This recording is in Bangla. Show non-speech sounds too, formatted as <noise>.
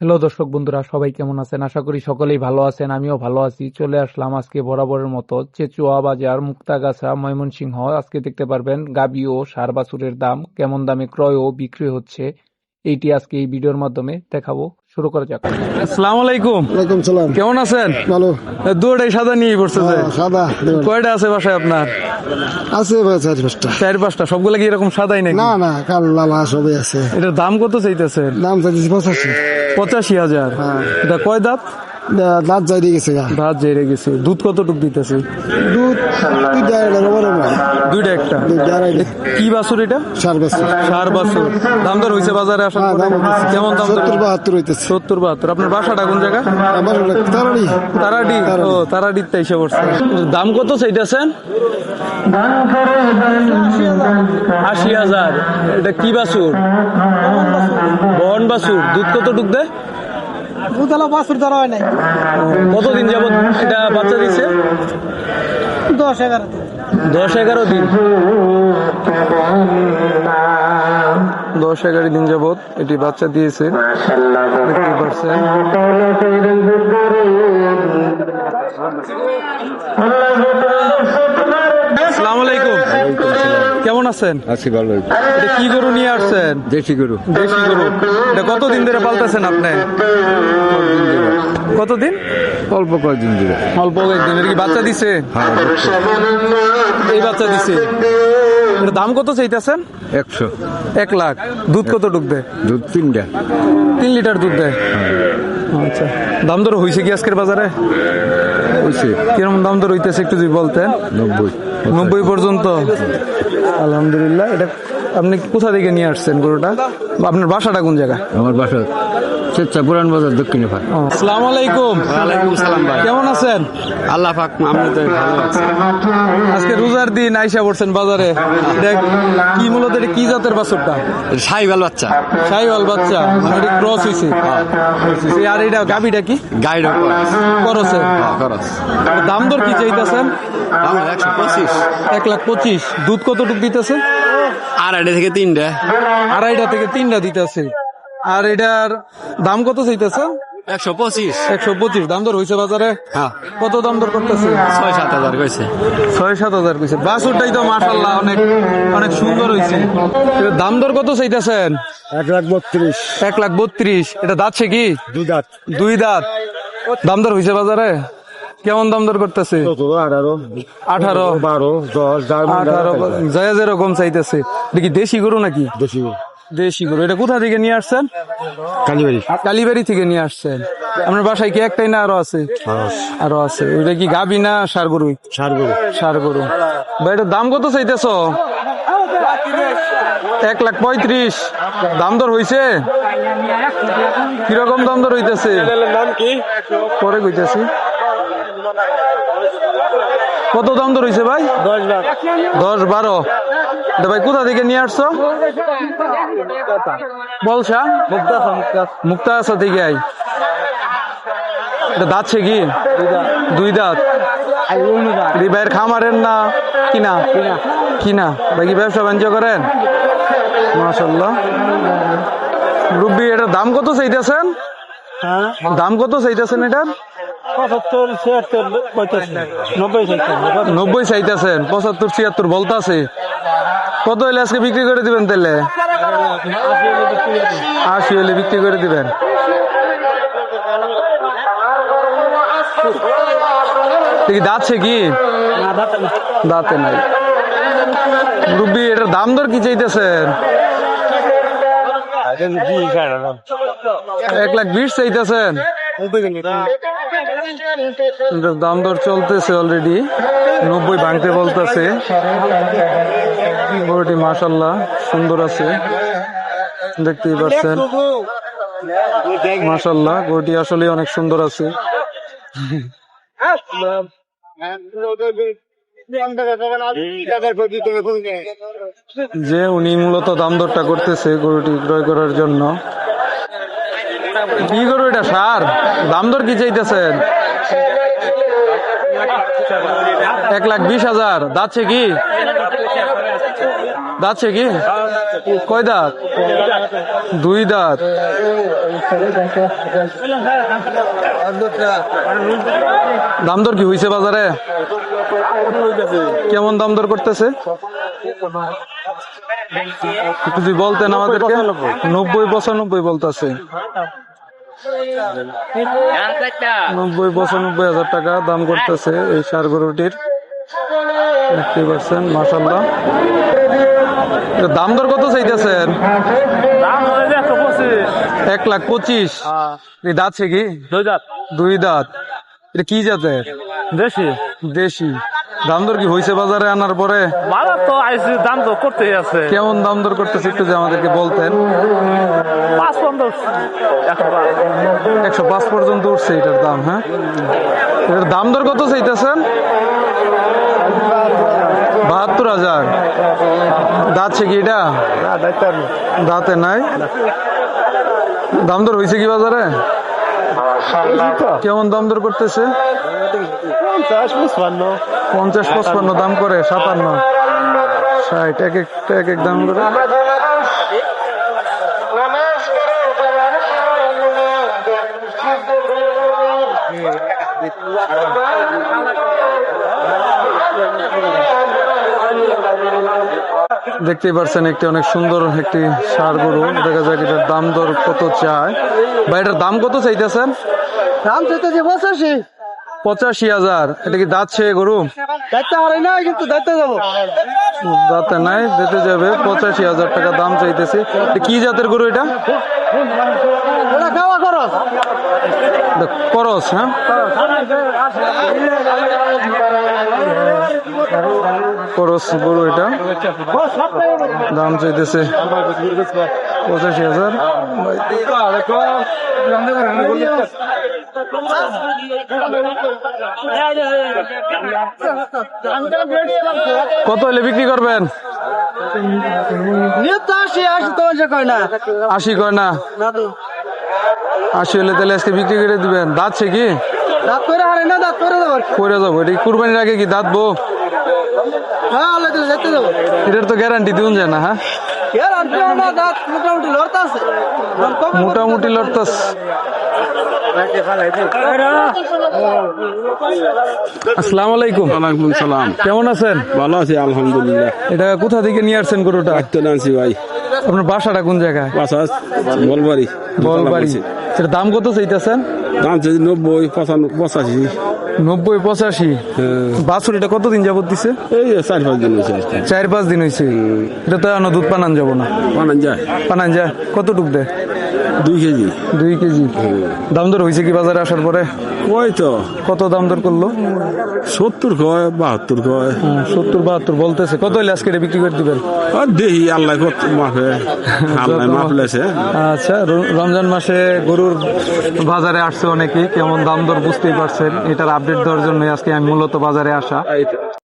হ্যালো দর্শক বন্ধুরা, সবাই কেমন আছেন? আশা করি সকলেই ভালো আছেন, আমিও ভালো আছি। চলে আসলাম আজকে বরাবরের মতো চেচুয়া বাজার, মুক্তাগাছা, ময়মনসিংহ। আজকে দেখতে পারবেন গাবি ও সার বাছুরের দাম, কেমন দামে ক্রয় ও বিক্রি হচ্ছে, এইটি আজকে এই ভিডিওর মাধ্যমে দেখাবো। শুরু করা যাক। আসসালামু আলাইকুম। ওয়ালাইকুম সালাম। কেমন আছেন? ভালো। দুটাই সাদা নিয়ে পড়ছে হ্যাঁ, সাদা। কয়টা আছে বাসায় আপনার? আছে ভাই চার পাঁচটা। চার পাঁচটা। সবগুলো কি এরকম সাদাই নাকি? না না কালো লাল সবই আছে। এটার দাম কত চাইতেছেন? দাম চাইতেছি পঁচাশি। পঁচাশি হাজার। হ্যাঁ। এটা কয় দাঁত? দাঁত দিয়ে গেছে দাঁত জেরে গেছে। দুধ কতটুক দিতেছে? দুধ দুইটা একটা? কি বাছুর এটা? সার সার বাছুর। দাম দর হয়েছে বাজারে হ্যাঁ। কেমন দাম সত্তর বাহাত্তর হইতেছে। সত্তর বাহাত্তর। আপনার বাসাটা কোন জায়গা? তারাড়ি। তারাডি? ও তারাডিতে এসে পড়ছে। দাম কত চাইতেছেন? আশি হাজার। এটা কি বাছুর? বহন বাছুর। দুধ কত ডুব দেয়? দুধ আলা বাছুর ধরা হয় নাই। কতদিন যাবত এটা বাচ্চা দিছে দশ এগারো দশ এগারো দিন। দশ এগারো দিন যাবত এটি বাচ্চা দিয়েছে। দেখতে আছেন? আছি ভালো। এটা কি গরু নিয়ে আসছেন? দেশি গরু। দেশি গরু। এটা কতদিন ধরে পালতেছেন আপনি? কতদিন? অল্প কয়েকদিন দিবে অল্প কয়েকদিন। কি বাচ্চা দিছে? হ্যাঁ এই বাচ্চা দিছে। এটা দাম কত চাইতেছেন? একশো। এক লাখ। দুধ কত ঢুকবে দুধ তিনটা। তিন লিটার দুধ দেয়। আচ্ছা। দাম দর হয়েছে কি আজকের বাজারে? হয়েছে কীরকম দাম দর হইতেছে একটু যদি বলতেন? নব্বই। নব্বই পর্যন্ত? আলহামদুলিল্লাহ এটা আপনি কোথা থেকে নিয়ে আসছেন গরুটা? আপনার বাসাটা কোন জায়গা? আমার বাসা স্বেচ্ছা পুরান বাজার দক্ষিণে ভাই আসসালাম আলাইকুম ওয়ালাইকুম সালাম ভাই। কেমন আছেন? আল্লাহ পাক আমি তো ভালো আজকে রোজার দিন আইসা পড়ছেন বাজারে। দেখ কি মূলত এটা কি জাতের বাছুরটা? বাচ্চা। সাইওয়াল বাচ্চা মানে ক্রস হইছে। আর এটা গাবিটা কি? গাইড করছে খরচ দাম দর কি চাইতেছেন? আমার একশো পঁচিশ। এক লাখ পঁচিশ। দুধ কতটুক দিতেছে? আড়াইটা থেকে তিনটে। আড়াইটা থেকে তিনটা দিতেছে। আর এটার দাম কত চাইতেছে? একশো পঁচিশ। একশো পঁচিশ। দাম দর হয়েছে বাজারে? হ্যাঁ। কত দাম দর করতেছে? ছয় সাত হাজার কইছে। ছয় সাত হাজার কইছে। বাছুরটাই তো মাশাল্লাহ অনেক অনেক সুন্দর হয়েছে দাম দর কত চাইতেছেন? এক লাখ বত্রিশ। এক লাখ বত্রিশ। এটা যাচ্ছে কি? দুই দাঁত। দুই দাঁত। দাম দর হয়েছে বাজারে? কেমন দাম দর করতেছে? আঠারো আঠারো। বারো দশ আঠারো যেরকম চাইতেছে। দেখি দেশি গরু নাকি? বেশি দেশি গরু। এটা কোথা থেকে নিয়ে আসছেন? কালীবাড়ি। কালীবাড়ি থেকে নিয়ে আসছেন। আপনার বাসায় কি একটাই না আরও আছে? আরও আছে। ওইটা কি গাবি না সার গরু? সার গরু। সার গরু। ভাই এটার দাম কত চাইতেছ? এক লাখ পঁয়ত্রিশ। দাম দর হইছে? কীরকম দাম দর হইতেছে? পরে কইতেছি। কত দাম দর হইছে ভাই? দশ বারো। ভাই কোথা থেকে নিয়ে আসছো? বলছা মুক্তা আসা থেকে আই। দাঁতছে কি? দুই দাঁত। ভাইয়ের খামারের না কিনা? কিনা? ভাই কি ব্যবসা বাণিজ্য করেন? মাশাল্লাহ রুবি এটার দাম কত চাইতেছেন? দাম কত চাইতেছেন এটার? পঁচাত্তর ছিয়াত্তর নব্বই নব্বই চাইতেছেন পঁচাত্তর ছিয়াত্তর বলতাছে। কত হলে আজকে বিক্রি করে দিবেন তাহলে আশি হলে বিক্রি করে দিবেন। দাঁতছে কি? দাঁতে নাই। রুবি এটার দাম দর কি চাইতেছেন? এক লাখ বিশ চাইতেছেন। দাম দর চলতেছে অলরেডি নব্বই ভাঙতে বলতেছে। গরুটি মাসাল্লাহ সুন্দর আছে। দেখতেই পাচ্ছেন। মাসাল্লাহ গরুটি আসলে অনেক সুন্দর আছে। যে উনি মূলত দাম দরটা করতেছে গরুটি ক্রয় করার জন্য। কি গরু এটা, সার? দাম দর কি চাইতেছেন এক লাখ বিশ হাজার। যাচ্ছে কি? দাঁতছে কি? কয় দাঁত? দুই দাঁত। দাম দর কি হয়েছে বাজারে? কেমন দাম দর করতেছে? যদি বলতেন আমাদেরকে, নব্বই পঁচানব্বই বলতেছে। নব্বই পঁচানব্বই হাজার টাকা দাম করতেছে এই সার গরুটির। দেখতে পাচ্ছেন মাসাল্লাহ দাম দর কত চাইতেছেন? এক লাখ পঁচিশ। এই দাঁতছে কি? দুই দাঁত। এটা কি জাতের? দেশি। দেশি। দাম দর কি হয়েছে বাজারে আনার পরে? ভালো তো আইসি দাম তো করতেই আছে। কেমন দাম দর করতেছে একটু যে আমাদেরকে বলতেন? পাঁচ পনেরো একশো পাঁচ। পর্যন্ত উঠছে এটার দাম হ্যাঁ? এটার দাম দর কত চাইতেছেন? বাহাত্তর হাজার। দাঁতছে কি এটা? দাঁতে নাই? দাম দর হয়েছে কি বাজারে? কেমন দাম দর করতেছে? পঞ্চাশ পঁচপান্ন। দাম করে সাতান্ন। ষাট এক একটা এক এক দাম করে। দেখতেই পারছেন একটি অনেক সুন্দর একটি সার গরু। দেখা যাক এটার দাম দর কত চায়। বা এটার দাম কত চাইতেছেন? দাম চাইতেছে পঁচাশি। পঁচাশি হাজার। এটা কি দাঁত ছেড়ে গরু? কিন্তু যাব। দাঁতে নাই যেতে যাবে। পঁচাশি হাজার টাকা দাম চাইতেছে। কি জাতের গরু এটা? করস হ্যাঁ? করস গরু এটা। দাম চাইতেছে পঁচাশি হাজার। কত হলে বিক্রি করবেন? আশি কয় না? আশি হলে তাহলে আজকে বিক্রি করে দিবেন। দাঁতছে কি? দাঁত করে না দাঁত করে দেবো করে যাব এটা কুরবানির আগে কি দাঁতবো হ্যাঁ যেতে এটার তো গ্যারান্টি দিউন যায় না হ্যাঁ? মোটামুটি লড়তাস আসসালামু আলাইকুম। ওয়ালাইকুম সালাম। কেমন আছেন? ভালো আছি আলহামদুলিল্লাহ। এটা কোথা থেকে নিয়ে আসছেন গরুটা? আনছি ভাই। আপনার বাসাটা কোন জায়গায়? বাসা বলবাড়ি বলবাড়ি। সেটা দাম কত চাইতেছেন? দাম চাইছি নব্বই পঁচাশি। নব্বই পঁচাশি। হ্যাঁ, এটা কতদিন যাবত দিছে? এই চার পাঁচ দিন হয়েছে চার পাঁচ দিন হয়েছে। এটা তো দুধ পানান যাব না। পানান যায়। পানান যা কতটুক দেয়? দুই কেজি। দুই কেজি। দাম দর হয়েছে কি বাজারে আসার পরে? ওই তো। কত দাম দর করল? সত্তর কয় বাহাত্তর কয়। সত্তর বাহাত্তর বলতেছে। কত হইলে আজকে বিক্রি করে দিবেন আর দেখি আল্লাহ কত মাফে। <laughs> আল্লাহ মাফলেছে আচ্ছা রমজান মাসে গরুর বাজারে আসছে অনেকে। কেমন দাম দর বুঝতেই পারছেন। এটার আপডেট দেওয়ার জন্য আজকে আমি মূলত বাজারে আসা।